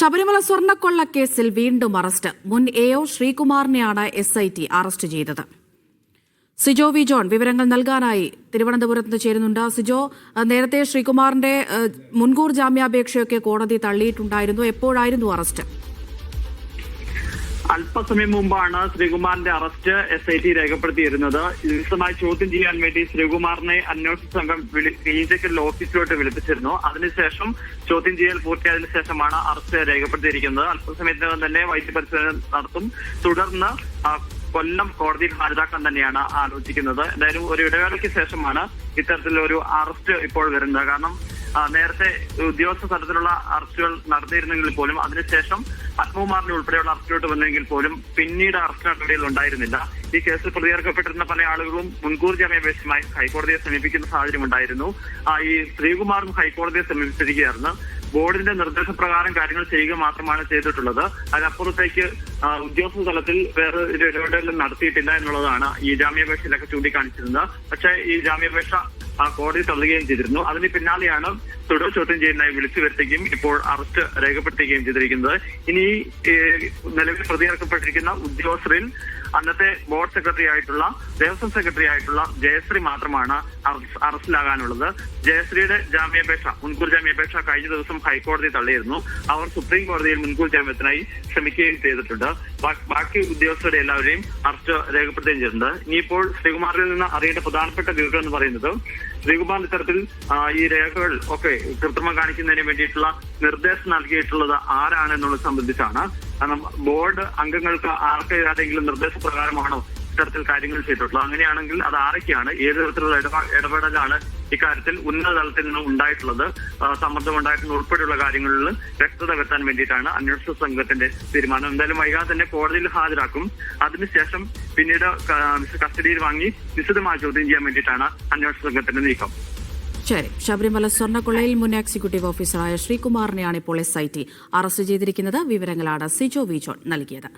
ശബരിമല സ്വർണക്കൊള്ള കേസിൽ വീണ്ടും അറസ്റ്റ്. മുൻ എ ഒ ശ്രീകുമാറിനെയാണ് എസ് ഐ ടി അറസ്റ്റ് ചെയ്തത്. സിജോ വി ജോൺ വിവരങ്ങൾ നൽകാനായി തിരുവനന്തപുരത്ത് ചേരുന്നുണ്ട്. സിജോ നേരത്തെ ശ്രീകുമാറിന്റെ മുൻകൂർ ജാമ്യാപേക്ഷയൊക്കെ കോടതി തള്ളിയിട്ടുണ്ടായിരുന്നു. എപ്പോഴായിരുന്നു അറസ്റ്റ്? അല്പസമയം മുമ്പാണ് ശ്രീകുമാറിന്റെ അറസ്റ്റ് എസ് ഐ ടി രേഖപ്പെടുത്തിയിരുന്നത്. വിശദമായി ചോദ്യം ചെയ്യാൻ വേണ്ടി ശ്രീകുമാറിനെ അന്വേഷണ സംഘം വിളി ഈഞ്ചക്കൽ ഓഫീസിലോട്ട് വിളിപ്പിച്ചിരുന്നു. അതിനുശേഷം ചോദ്യം ചെയ്യൽ പൂർത്തിയായതിനു ശേഷമാണ് അറസ്റ്റ് രേഖപ്പെടുത്തിയിരിക്കുന്നത്. അല്പസമയത്തിനകം തന്നെ വൈദ്യ പരിശോധന നടത്തും. തുടർന്ന് കൊല്ലം കോടതിയിൽ ഹാജരാക്കാൻ തന്നെയാണ് ആലോചിക്കുന്നത്. എന്തായാലും ഒരു ഇടവേളയ്ക്ക് ശേഷമാണ് ഇത്തരത്തിലൊരു അറസ്റ്റ് ഇപ്പോൾ വരുന്നത്. കാരണം നേരത്തെ ഉദ്യോഗസ്ഥ തലത്തിലുള്ള അറസ്റ്റുകൾ നടത്തിയിരുന്നെങ്കിൽ പോലും അതിനുശേഷം പത്മകുമാറിനെ ഉൾപ്പെടെയുള്ള അറസ്റ്റിലോട്ട് വന്നെങ്കിൽ പോലും പിന്നീട് അറസ്റ്റ് നടപടികൾ ഉണ്ടായിരുന്നില്ല. ഈ കേസിൽ പ്രതികർക്കപ്പെട്ടിരുന്ന പല ആളുകളും മുൻകൂർ ജാമ്യാപേക്ഷമായി ഹൈക്കോടതിയെ സമീപിക്കുന്ന സാഹചര്യം ഉണ്ടായിരുന്നു. ഈ ശ്രീകുമാറും ഹൈക്കോടതിയെ സമീപിച്ചിരിക്കുകയായിരുന്നു. ബോർഡിന്റെ നിർദ്ദേശപ്രകാരം കാര്യങ്ങൾ ചെയ്യുക മാത്രമാണ് ചെയ്തിട്ടുള്ളത്. അതിനപ്പുറത്തേക്ക് ഉദ്യോഗസ്ഥ തലത്തിൽ വേറെ ഒരു ഇടപെടലും നടത്തിയിട്ടില്ല എന്നുള്ളതാണ് ഈ ജാമ്യാപേക്ഷയിലൊക്കെ ചൂണ്ടിക്കാണിച്ചിരുന്നത്. പക്ഷേ ഈ ജാമ്യാപേക്ഷ ആ കോടതി തള്ളുകയും ചെയ്തിരുന്നു. അതിന് പിന്നാലെയാണ് തുടർ ചോദ്യം ചെയ്യുന്നതായി വിളിച്ചു വരുത്തുകയും ഇപ്പോൾ അറസ്റ്റ് രേഖപ്പെടുത്തുകയും ചെയ്തിരിക്കുന്നത്. ഇനി നിലവിൽ പ്രതിയിറക്കപ്പെട്ടിരിക്കുന്ന ഉദ്യോഗസ്ഥരിൽ അന്നത്തെ ബോർഡ് സെക്രട്ടറി ആയിട്ടുള്ള ദേവസ്വം സെക്രട്ടറി ആയിട്ടുള്ള ജയശ്രീ മാത്രമാണ് അറസ്റ്റ് അറസ്റ്റിലാകാനുള്ളത്. ജയശ്രീയുടെ ജാമ്യാപേക്ഷ മുൻകൂർ ജാമ്യാപേക്ഷ കഴിഞ്ഞ ദിവസം ഹൈക്കോടതി തള്ളിയിരുന്നു. അവർ സുപ്രീം കോടതിയിൽ മുൻകൂർ ജാമ്യത്തിനായി ശ്രമിക്കുകയും ചെയ്തിട്ടുണ്ട്. ബാക്കി ഉദ്യോഗസ്ഥരുടെ എല്ലാവരെയും അറസ്റ്റ് രേഖപ്പെടുത്തുകയും ചെയ്തിട്ടുണ്ട്. ഇനിയിപ്പോൾ ശ്രീകുമാറിൽ നിന്ന് അറിയേണ്ട പ്രധാനപ്പെട്ട വിവരം എന്ന് പറയുന്നത് ശ്രീകുമാർ ഇത്തരത്തിൽ ഈ രേഖകൾ ഒക്കെ കൃത്രിമം കാണിക്കുന്നതിന് വേണ്ടിയിട്ടുള്ള നിർദ്ദേശം നൽകിയിട്ടുള്ളത് ആരാണ് എന്നുള്ളത് സംബന്ധിച്ചാണ്. കാരണം ബോർഡ് അംഗങ്ങൾക്ക് ആർക്ക് ഏതെങ്കിലും നിർദ്ദേശപ്രകാരമാണോ ഇത്തരത്തിൽ കാര്യങ്ങൾ ചെയ്തിട്ടുള്ളത്? അങ്ങനെയാണെങ്കിൽ അത് ആരൊക്കെയാണ്? ഏത് തരത്തിലുള്ള ഇടപെ- ഇടപെടലാണ് ഇക്കാര്യത്തിൽ ഉന്നത തലത്തിൽ നിന്ന് ഉണ്ടായിട്ടുള്ളത്? സമ്മർദ്ദം ഉണ്ടായിട്ടുള്ള ഉൾപ്പെടെയുള്ള കാര്യങ്ങളിൽ വ്യക്തത വരുത്താൻ വേണ്ടിയിട്ടാണ് അന്വേഷണ സംഘത്തിന്റെ തീരുമാനം. എന്തായാലും വൈകാതെ തന്നെ കോടതിയിൽ ഹാജരാക്കും. അതിനുശേഷം പിന്നീട് കസ്റ്റഡിയിൽ വാങ്ങി വിശദമായ ചോദ്യം ചെയ്യാൻ വേണ്ടിയിട്ടാണ് അന്വേഷണ സംഘത്തിന്റെ നീക്കം. ശരി ശബരിമല സ്വർണക്കൊള്ളയിൽ മുൻ എക്സിക്യൂട്ടീവ് ഓഫീസറായ ശ്രീകുമാറിനെയാണ് ഇപ്പോൾ എസ് ഐ ടി അറസ്റ്റ് ചെയ്തിരിക്കുന്നത്. വിവരങ്ങളാണ് സിജോ വി ജോൺ നൽകിയത്.